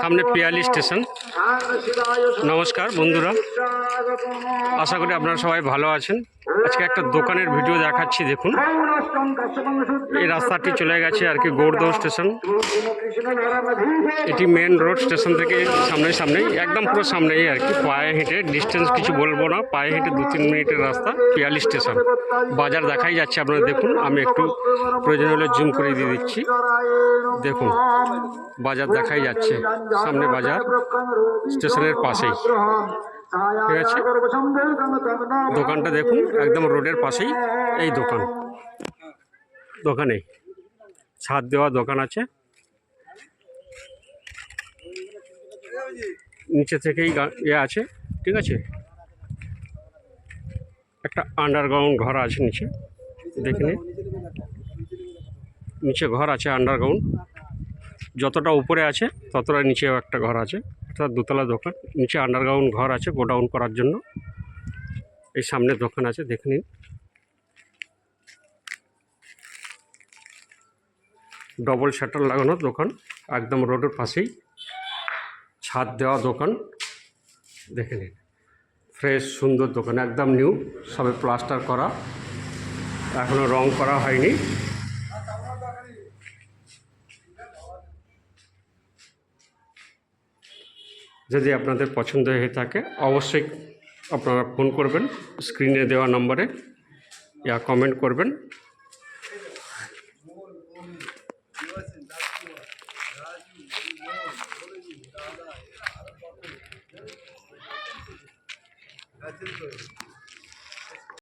সামনে পিয়ালি স্টেশন। নমস্কার বন্ধুরা। আশা করি আপনারা সবাই ভালো আছেন। আজকে একটা দোকানের ভিডিও দেখাচ্ছি, দেখুন। এই রাস্তাটি চলে গেছে আর কি গৌড়দহ স্টেশন। এটি মেন রোড স্টেশন থেকে সামনে সামনেই, একদম পুরো সামনেই আর কি, পায়ে হেঁটে ডিস্টেন্স কিছু বলব না, পায়ে হেঁটে দু তিন মিনিটের রাস্তা, পিয়ালি স্টেশন বাজার দেখাই যাচ্ছে আপনারা দেখুন, আমি একটু প্রয়োজন হলে জুম করে দিয়ে দিচ্ছি। দেখুন, বাজার দেখাই যাচ্ছে, সামনে বাজার স্টেশনের পাশেই। ঠিক আছে। দোকানটা দেখুন, একদম রোডের পাশেই এই দোকান। দোকানে ছাদ দেওয়া দোকান আছে। নিচে থেকেই ইয়ে আছে, ঠিক আছে? একটা আন্ডারগ্রাউন্ড ঘর আছে নিচে, দেখে নিচে ঘর আছে আন্ডারগ্রাউন্ড যতটা উপরে আছে, ততটা নিচেও একটা ঘর আছে। অর্থাৎ দোতলা দোকান, নিচে আন্ডারগ্রাউন্ড ঘর আছে গোডাউন করার জন্য। এই সামনে দোকান আছে, দেখে নিন। ডবল শাটার লাগানো দোকান, একদম রোডের পাশেই। ছাদ দেওয়া দোকান, দেখে নিন। ফ্রেশ সুন্দর দোকান, একদম নিউ সবে প্লাস্টার করা। এখনও রং করা হয়নি। যদি আপনাদের পছন্দ হয়ে থাকে, অবশ্যই আপনারা ফোন করবেন, স্ক্রিনে দেওয়া নম্বরে, ইয়া কমেন্ট করবেন।